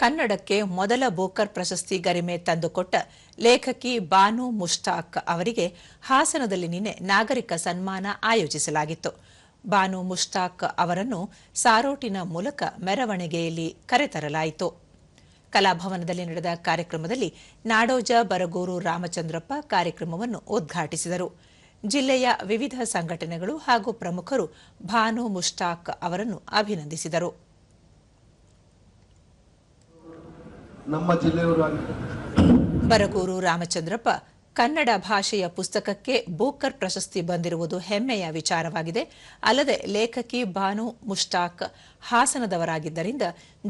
ಕನ್ನಡಕ್ಕೆ ಮೊದಲ ಬೋಕರ್ ಪ್ರಶಸ್ತಿ ಗರಿಮೆ ತಂದುಕೊಟ್ಟ ಲೇಖಕಿ ಬಾನು ಮುಷ್ತಾಕ್ ಅವರಿಗೆ ಹಾಸನದಲ್ಲಿ ನಿನ್ನೆ ನಾಗರಿಕ ಸನ್ಮಾನ ಆಯೋಜಿಸಲಾಗಿತ್ತು. ಬಾನು ಮುಷ್ತಾಕ್ ಅವರನ್ನು ಸಾರೋಟಿನ ಮೂಲಕ ಮೆರವಣಿಗೆಯಲ್ಲಿ ಕರೆತರಲಾಯಿತು. ಕಲಾಭವನದಲ್ಲಿ ನಡೆದ ಕಾರ್ಯಕ್ರಮದಲ್ಲಿ ನಾಡೋಜ ಬರಗೂರು ರಾಮಚಂದ್ರಪ್ಪ ಕಾರ್ಯಕ್ರಮವನ್ನು ಉದ್ಘಾಟಿಸಿದರು. ಜಿಲ್ಲೆಯ ವಿವಿಧ ಸಂಘಟನೆಗಳು ಹಾಗೂ ಪ್ರಮುಖರು ಭಾನು ಮುಷ್ತಾಕ್ ಅವರನ್ನು ಅಭಿನಂದಿಸಿದರು. ನಮ್ಮ ಜಿಲ್ಲೆಯವರು ಬರಗೂರು ರಾಮಚಂದ್ರಪ್ಪ ಕನ್ನಡ ಭಾಷೆಯ ಪುಸ್ತಕಕ್ಕೆ ಬೂಕರ್ ಪ್ರಶಸ್ತಿ ಬಂದಿರುವುದು ಹೆಮ್ಮೆಯ ವಿಚಾರವಾಗಿದೆ. ಅಲ್ಲದೆ ಲೇಖಕಿ ಬಾನು ಮುಷ್ತಾಕ್ ಹಾಸನದವರಾಗಿದ್ದರಿಂದ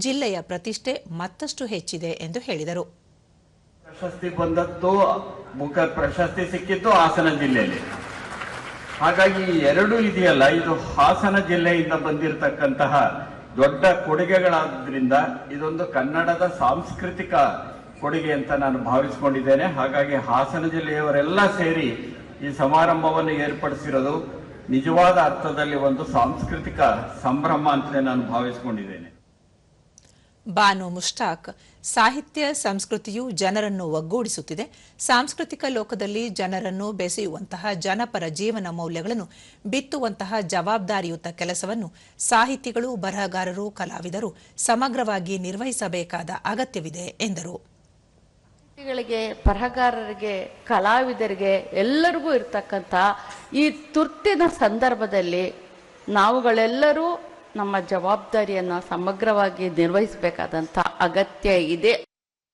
ಜಿಲ್ಲೆಯ ಪ್ರತಿಷ್ಠೆ ಮತ್ತಷ್ಟು ಹೆಚ್ಚಿದೆ ಎಂದು ಹೇಳಿದರು. ಪ್ರಶಸ್ತಿ ಬಂದದ್ದು ಬೂಕರ್ ಪ್ರಶಸ್ತಿ ಸಿಕ್ಕಿದ್ದು ಹಾಸನ ಜಿಲ್ಲೆಯಲ್ಲಿ. ಹಾಗಾಗಿ ಎರಡು ಇದೆಯಲ್ಲ ಇದು ಹಾಸನ ಜಿಲ್ಲೆಯಿಂದ ಬಂದಿರತಕ್ಕಂತಹ ದೊಡ್ಡ ಕೊಡುಗೆಗಳಾದ್ರಿಂದ ಇದೊಂದು ಕನ್ನಡದ ಸಾಂಸ್ಕೃತಿಕ ಕೊಡುಗೆ ಅಂತ ನಾನು ಭಾವಿಸ್ಕೊಂಡಿದ್ದೇನೆ. ಹಾಗಾಗಿ ಹಾಸನ ಜಿಲ್ಲೆಯವರೆಲ್ಲ ಸೇರಿ ಈ ಸಮಾರಂಭವನ್ನು ಏರ್ಪಡಿಸಿರೋದು ನಿಜವಾದ ಅರ್ಥದಲ್ಲಿ ಒಂದು ಸಾಂಸ್ಕೃತಿಕ ಸಂಭ್ರಮ ಅಂತಲೇ ನಾನು ಭಾವಿಸ್ಕೊಂಡಿದ್ದೇನೆ. ಬಾನು ಮುಷ್ತಾಕ್ ಸಾಹಿತ್ಯ, ಸಂಸ್ಕೃತಿಯು ಜನರನ್ನು ಒಗ್ಗೂಡಿಸುತ್ತಿದೆ. ಸಾಂಸ್ಕೃತಿಕ ಲೋಕದಲ್ಲಿ ಜನರನ್ನು ಬೆಸೆಯುವಂತಹ ಜನಪರ ಜೀವನ ಮೌಲ್ಯಗಳನ್ನು ಬಿತ್ತುವಂತಹ ಜವಾಬ್ದಾರಿಯುತ ಕೆಲಸವನ್ನು ಸಾಹಿತಿಗಳು, ಬರಹಗಾರರು, ಕಲಾವಿದರು ಸಮಗ್ರವಾಗಿ ನಿರ್ವಹಿಸಬೇಕಾದ ಅಗತ್ಯವಿದೆ ಎಂದರು. ಬರಹಗಾರರಿಗೆ, ಕಲಾವಿದರಿಗೆ ಎಲ್ಲರಿಗೂ ಇರ್ತಕ್ಕಂಥ ಈ ತುರ್ತಿನ ಸಂದರ್ಭದಲ್ಲಿ ನಾವುಗಳೆಲ್ಲರೂ ನಮ್ಮ ಜವಾಬ್ದಾರಿಯನ್ನು ಸಮಗ್ರವಾಗಿ ನಿರ್ವಹಿಸಬೇಕಾದಂಥ ಅಗತ್ಯ ಇದೆ.